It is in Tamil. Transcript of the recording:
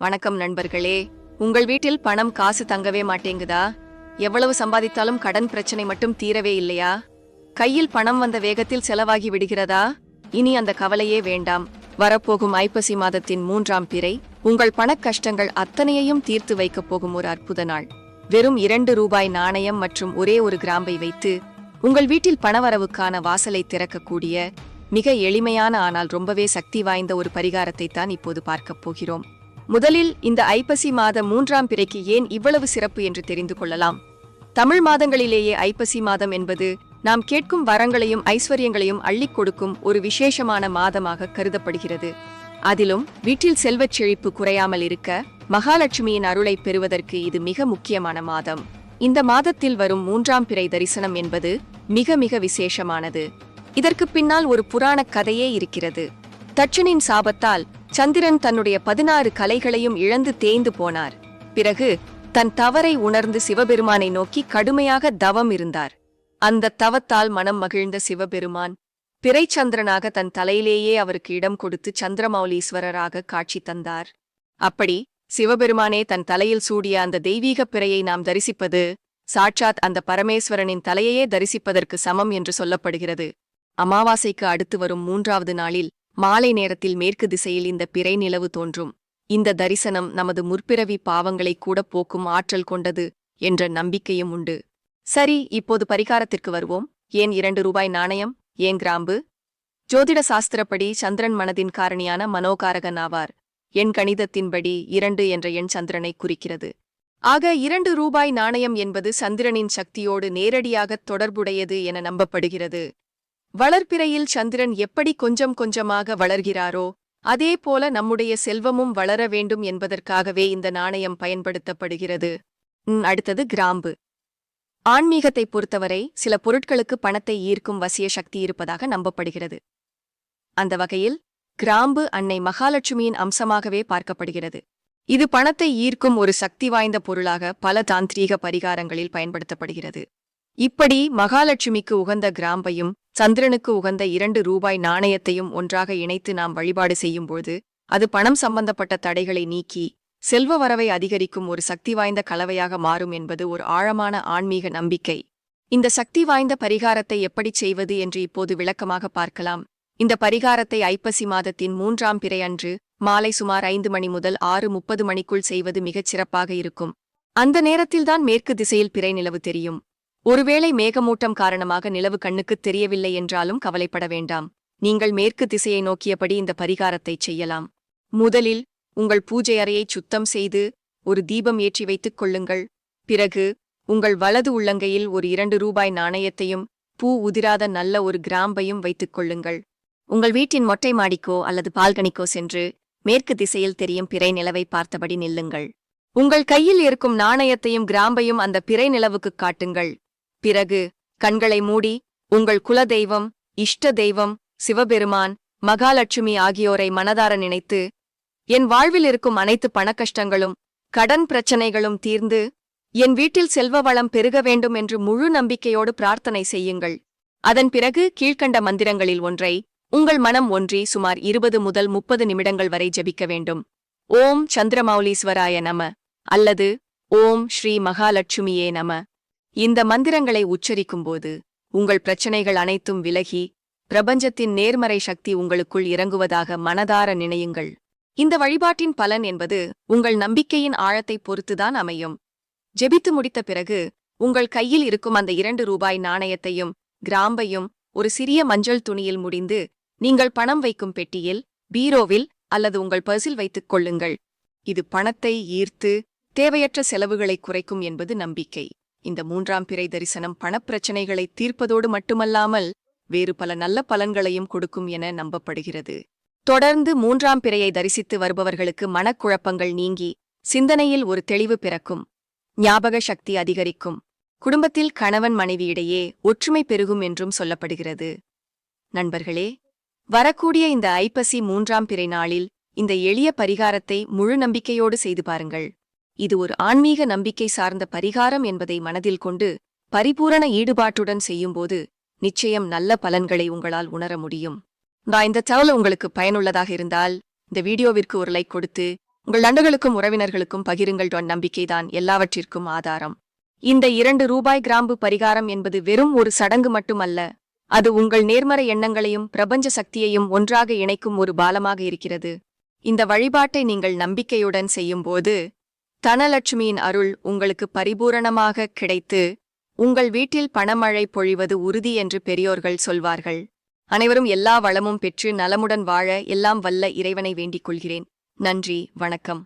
வணக்கம் நண்பர்களே. உங்கள் வீட்டில் பணம் காசு தங்கவே மாட்டேங்குதா? எவ்வளவு சம்பாதித்தாலும் கடன் பிரச்சனை மட்டும் தீரவே இல்லையா? கையில் பணம் வந்த வேகத்தில் செலவாகி விடுகிறதா? இனி அந்த கவலையே வேண்டாம். வரப்போகும் ஐப்பசி மாதத்தின் மூன்றாம் பிறை உங்கள் பணக் கஷ்டங்கள் அத்தனையையும் தீர்த்து வைக்கப் போகும் ஒரு அற்புத நாள். வெறும் இரண்டு ரூபாய் நாணயம் மற்றும் ஒரே ஒரு கிராம்பை வைத்து உங்கள் வீட்டில் பணவரவுக்கான வாசலை திறக்கக்கூடிய மிக எளிமையான ஆனால் ரொம்பவே சக்தி வாய்ந்த ஒரு பரிகாரத்தை தான் இப்போது பார்க்கப் போகிறோம். முதலில் இந்த ஐப்பசி மாத மூன்றாம் பிறைக்கு ஏன் இவ்வளவு சிறப்பு என்று தெரிந்து கொள்ளலாம்? தமிழ் மாதங்களிலேயே ஐப்பசி மாதம் என்பது நாம் கேட்கும் வரங்களையும் ஐஸ்வர்யங்களையும் அள்ளிக் கொடுக்கும் ஒரு விசேஷமான மாதமாக கருதப்படுகிறது. அதிலும் வீட்டில் செல்வச் செழிப்பு குறையாமல் இருக்க மகாலட்சுமியின் அருளை பெறுவதற்கு இது மிக முக்கியமான மாதம். இந்த மாதத்தில் வரும் மூன்றாம் பிறை தரிசனம் என்பது மிக மிக விசேஷமானது. இதற்கு பின்னால் ஒரு புராண கதையே இருக்கிறது. தட்சனின் சாபத்தால் சந்திரன் தன்னுடைய பதினாறு கலைகளையும் இழந்து தேய்ந்து போனார். பிறகு தன் தவறை உணர்ந்து சிவபெருமானை நோக்கி கடுமையாக தவம் இருந்தார். அந்த தவத்தால் மனம் மகிழ்ந்த சிவபெருமான் பிறைச்சந்திரனாக தன் தலையிலேயே அவருக்கு இடம் கொடுத்து சந்திரமௌலீஸ்வரராக காட்சி தந்தார். அப்படி சிவபெருமானே தன் தலையில் சூடிய அந்த தெய்வீக பிறையை நாம் தரிசிப்பது சாட்சாத் அந்த பரமேஸ்வரனின் தலையையே தரிசிப்பதற்கு சமம் என்று சொல்லப்படுகிறது. அமாவாசைக்கு அடுத்து வரும் மூன்றாவது நாளில் மாலை நேரத்தில் மேற்கு திசையில் இந்த பிறை நிலவு தோன்றும். இந்த தரிசனம் நமது முற்பிறவி பாவங்களை கூட போக்கும் ஆற்றல் கொண்டது என்ற நம்பிக்கையும் உண்டு. சரி இப்போது பரிகாரத்திற்கு வருவோம். ஏன் இரண்டு ரூபாய் நாணயம் ஏன் கிராம்பு? ஜோதிட சாஸ்திரப்படி சந்திரன் மனதின் காரணியான மனோகாரகன் ஆவார். என் கணிதத்தின்படி இரண்டு என்ற எண் சந்திரனை குறிக்கிறது. ஆக இரண்டு ரூபாய் நாணயம் என்பது சந்திரனின் சக்தியோடு நேரடியாக தொடர்புடையது என நம்பப்படுகிறது. வளர்ப்பிறையில் சந்திரன் எப்படி கொஞ்சம் கொஞ்சமாக வளர்கிறாரோ அதே போல நம்முடைய செல்வமும் வளர வேண்டும் என்பதற்காகவே இந்த நாணயம் பயன்படுத்தப்படுகிறது. அடுத்தது கிராம்பு. ஆன்மீகத்தை பொறுத்தவரை சில பொருட்களுக்கு பணத்தை ஈர்க்கும் வசிய சக்தி இருப்பதாக நம்பப்படுகிறது. அந்த வகையில் கிராம்பு அன்னை மகாலட்சுமியின் அம்சமாகவே பார்க்கப்படுகிறது. இது பணத்தை ஈர்க்கும் ஒரு சக்தி வாய்ந்த பொருளாக பல தாந்திரீக பரிகாரங்களில் பயன்படுத்தப்படுகிறது. இப்படி மகாலட்சுமிக்கு உகந்த கிராம்பையும் சந்திரனுக்கு உகந்த இரண்டு ரூபாய் நாணயத்தையும் ஒன்றாக இணைத்து நாம் வழிபாடு செய்யும்போது அது பணம் சம்பந்தப்பட்ட தடைகளை நீக்கி செல்வ வரவை அதிகரிக்கும் ஒரு சக்தி வாய்ந்த கலவையாக மாறும் என்பது ஒரு ஆழமான ஆன்மீக நம்பிக்கை. இந்த சக்தி வாய்ந்த பரிகாரத்தை எப்படிச் செய்வது என்று இப்போது விளக்கமாக பார்க்கலாம். இந்த பரிகாரத்தை ஐப்பசி மாதத்தின் மூன்றாம் பிறை அன்று மாலை சுமார் ஐந்து மணி முதல் ஆறு முப்பது மணிக்குள் செய்வது மிகச் சிறப்பாக இருக்கும். அந்த நேரத்தில்தான் மேற்கு திசையில் பிறை நிலவு தெரியும். ஒருவேளை மேகமூட்டம் காரணமாக நிலவு கண்ணுக்குத் தெரியவில்லை என்றாலும் கவலைப்பட வேண்டாம். நீங்கள் மேற்கு திசையை நோக்கியபடி இந்த பரிகாரத்தை செய்யலாம். முதலில் உங்கள் பூஜை அறையை சுத்தம் செய்து ஒரு தீபம் ஏற்றி வைத்துக் கொள்ளுங்கள். பிறகு உங்கள் வலது உள்ளங்கையில் ஒரு இரண்டு ரூபாய் நாணயத்தையும் பூ உதிராத நல்ல ஒரு கிராம்பையும் வைத்துக் கொள்ளுங்கள். உங்கள் வீட்டின் மொட்டை மாடிக்கோ அல்லது பால்கனிக்கோ சென்று மேற்கு திசையில் தெரியும் பிறை நிலவை பார்த்தபடி நில்லுங்கள். உங்கள் கையில் இருக்கும் நாணயத்தையும் கிராம்பையும் அந்த பிறை நிலவுக்குக் காட்டுங்கள். பிறகு கண்களை மூடி உங்கள் குலதெய்வம் இஷ்ட தெய்வம் சிவபெருமான் மகாலட்சுமி ஆகியோரை மனதார நினைத்து என் வாழ்வில் இருக்கும் அனைத்து பணக்கஷ்டங்களும் கடன் பிரச்சனைகளும் தீர்ந்து என் வீட்டில் செல்வ வளம் பெருக வேண்டும் என்று முழு நம்பிக்கையோடு பிரார்த்தனை செய்யுங்கள். அதன் பிறகு கீழ்க்கண்ட மந்திரங்களில் ஒன்றை உங்கள் மனம் ஒன்றி சுமார் இருபது முதல் முப்பது நிமிடங்கள் வரை ஜெபிக்க வேண்டும். ஓம் சந்திரமௌலீஸ்வராய நம அல்லது ஓம் ஸ்ரீ மகாலட்சுமியே நம. இந்த மந்திரங்களை உச்சரிக்கும்போது உங்கள் பிரச்சனைகள் அனைத்தும் விலகி பிரபஞ்சத்தின் நேர்மறை சக்தி உங்களுக்குள் இறங்குவதாக மனதார நினையுங்கள். இந்த வழிபாட்டின் பலன் என்பது உங்கள் நம்பிக்கையின் ஆழத்தை பொறுத்துதான் அமையும். ஜெபித்து முடித்த பிறகு உங்கள் கையில் இருக்கும் அந்த இரண்டு ரூபாய் நாணயத்தையும் கிராம்பையும் ஒரு சிறிய மஞ்சள் துணியில் முடிந்து நீங்கள் பணம் வைக்கும் பெட்டியில் பீரோவில் அல்லது உங்கள் பர்சில் வைத்துக் கொள்ளுங்கள். இது பணத்தை ஈர்த்து தேவையற்ற செலவுகளை குறைக்கும் என்பது நம்பிக்கை. இந்த மூன்றாம் பிறை தரிசனம் பணப்பிரச்சனைகளை தீர்ப்பதோடு மட்டுமல்லாமல் வேறு பல நல்ல பலன்களையும் கொடுக்கும் என நம்பப்படுகிறது. தொடர்ந்து மூன்றாம் பிறையை தரிசித்து வருபவர்களுக்கு மனக்குழப்பங்கள் நீங்கி சிந்தனையில் ஒரு தெளிவு பிறக்கும். ஞாபக சக்தி அதிகரிக்கும். குடும்பத்தில் கணவன் மனைவியிடையே ஒற்றுமை பெருகும் என்றும் சொல்லப்படுகிறது. நண்பர்களே வரக்கூடிய இந்த ஐப்பசி மூன்றாம் பிறை நாளில் இந்த எளிய பரிகாரத்தை முழு நம்பிக்கையோடு செய்து பாருங்கள். இது ஒரு ஆன்மீக நம்பிக்கை சார்ந்த பரிகாரம் என்பதை மனதில் கொண்டு பரிபூரண ஈடுபாட்டுடன் செய்யும்போது நிச்சயம் நல்ல பலன்களை உங்களால் உணர முடியும். நான் இந்த தகவல் உங்களுக்கு பயனுள்ளதாக இருந்தால் இந்த வீடியோவிற்கு ஒரு லைக் கொடுத்து உங்கள் நண்பர்களுக்கும் உறவினர்களுக்கும் பகிருங்கள். டொன் நம்பிக்கைதான் எல்லாவற்றிற்கும் ஆதாரம். இந்த இரண்டு ரூபாய் கிராம்பு பரிகாரம் என்பது வெறும் ஒரு சடங்கு மட்டுமல்ல அது உங்கள் நேர்மறை எண்ணங்களையும் பிரபஞ்ச சக்தியையும் ஒன்றாக இணைக்கும் ஒரு பாலமாக இருக்கிறது. இந்த வழிபாட்டை நீங்கள் நம்பிக்கையுடன் செய்யும்போது தனலட்சுமியின் அருள் உங்களுக்கு பரிபூரணமாக கிடைத்து உங்கள் வீட்டில் பணமழை பொழிவது உறுதி என்று பெரியோர்கள் சொல்வார்கள். அனைவரும் எல்லா வளமும் பெற்று நலமுடன் வாழ எல்லாம் வல்ல இறைவனை வேண்டிக் கொள்கிறேன். நன்றி வணக்கம்.